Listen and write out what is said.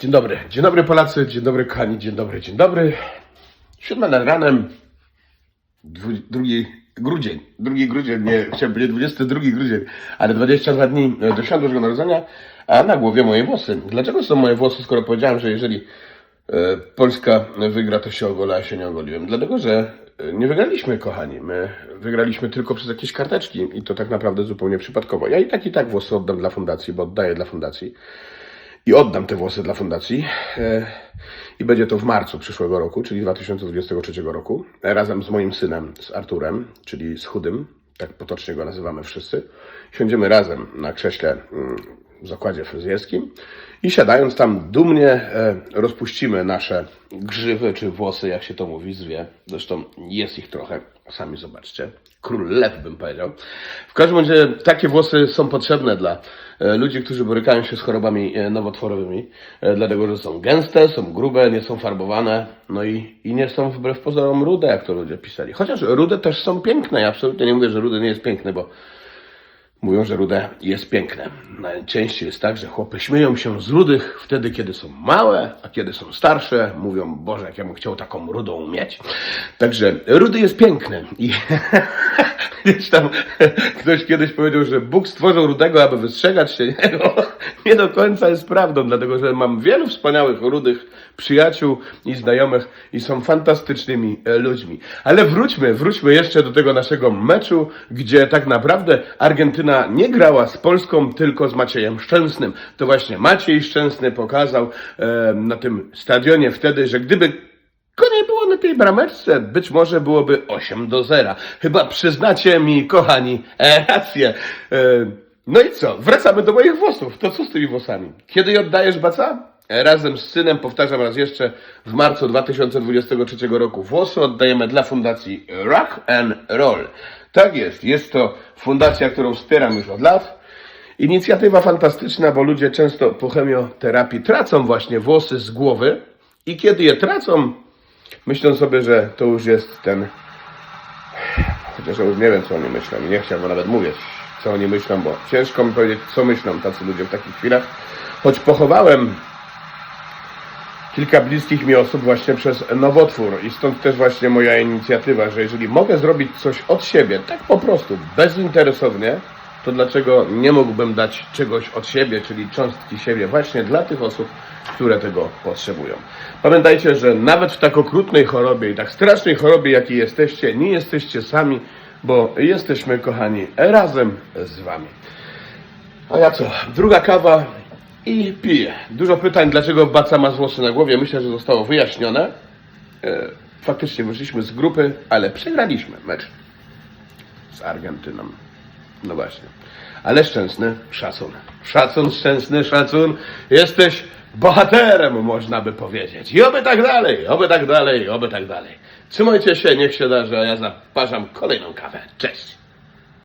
Dzień dobry, dzień dobry Polacy, dzień dobry kochani, dzień dobry, dzień dobry. Siódma nad ranem, dwu- drugi grudzień, drugi grudzień, nie, chciałem powiedzieć 22 grudzień, ale 22 dni e, do świąt Bożego Narodzenia, a na głowie moje włosy. Dlaczego są moje włosy, skoro powiedziałem, że jeżeli e, Polska wygra, to się ogolę, a się nie ogoliłem? Dlatego, że e, nie wygraliśmy, kochani. My wygraliśmy tylko przez jakieś karteczki i to tak naprawdę zupełnie przypadkowo. Ja i tak, i tak włosy oddam dla fundacji, bo oddaję dla fundacji i oddam te włosy dla fundacji. E, I będzie to w marcu przyszłego roku, czyli 2023 roku, razem z moim synem, z Arturem, czyli z Chudym, tak potocznie go nazywamy wszyscy. Siądziemy razem na krześle mm, zakładzie fryzjerskim i siadając tam dumnie e, rozpuścimy nasze grzywy czy włosy, jak się to mówi, zwie. Zresztą jest ich trochę, sami zobaczcie. Król lew bym powiedział. W każdym razie takie włosy są potrzebne dla e, ludzi, którzy borykają się z chorobami e, nowotworowymi, dlatego że są gęste, są grube, nie są farbowane, no i, i nie są wbrew pozorom rude, jak to ludzie pisali. Chociaż rude też są piękne, ja absolutnie nie mówię, że rudy nie jest piękny, bo Mówią, że rude jest piękne. Najczęściej jest tak, że chłopy śmieją się z rudych wtedy, kiedy są małe, a kiedy są starsze, mówią, Boże, jak ja bym chciał taką rudą mieć. Także rudy jest piękny. I gdzieś tam ktoś kiedyś powiedział, że Bóg stworzył rudego, aby wystrzegać się niego. Nie do końca jest prawdą, dlatego że mam wielu wspaniałych rudych przyjaciół i znajomych i są fantastycznymi e, ludźmi. Ale wróćmy, wróćmy jeszcze do tego naszego meczu, gdzie tak naprawdę Argentyna nie grała z Polską, tylko z Maciejem Szczęsnym. To właśnie Maciej Szczęsny pokazał e, na tym stadionie wtedy, że gdyby go nie było na tej brameczce, być może byłoby 8 do 0. Chyba przyznacie mi, kochani, e, rację. E, no i co? Wracamy do moich włosów. To co z tymi włosami? Kiedy je oddajesz baca? E, Razem z synem, powtarzam raz jeszcze, w marcu 2023 roku włosy oddajemy dla fundacji Rock and Roll. Tak jest, jest to fundacja, którą wspieram już od lat. Inicjatywa fantastyczna, bo ludzie często po chemioterapii tracą właśnie włosy z głowy i kiedy je tracą, myślą sobie, że to już jest ten. Chociaż ja już nie wiem, co oni myślą i nie chciałbym nawet mówić, co oni myślą, bo ciężko mi powiedzieć, co myślą tacy ludzie w takich chwilach. Choć pochowałem kilka bliskich mi osób właśnie przez nowotwór i stąd też właśnie moja inicjatywa, że jeżeli mogę zrobić coś od siebie, tak po prostu, bezinteresownie, to dlaczego nie mógłbym dać czegoś od siebie, czyli cząstki siebie właśnie dla tych osób, które tego potrzebują. Pamiętajcie, że nawet w tak okrutnej chorobie i tak strasznej chorobie, jakiej jesteście, nie jesteście sami, bo jesteśmy, kochani, razem z wami. A ja co? Druga kawa i piję. Dużo pytań, dlaczego Baca ma włosy na głowie. Myślę, że zostało wyjaśnione. E, Faktycznie wyszliśmy z grupy, ale przegraliśmy mecz z Argentyną. No właśnie. Ale szczęsny szacun. Szacun, szczęsny szacun. Jesteś bohaterem, można by powiedzieć. I oby tak dalej, oby tak dalej, oby tak dalej. Trzymajcie się, niech się darzy, a ja zaparzam kolejną kawę. Cześć.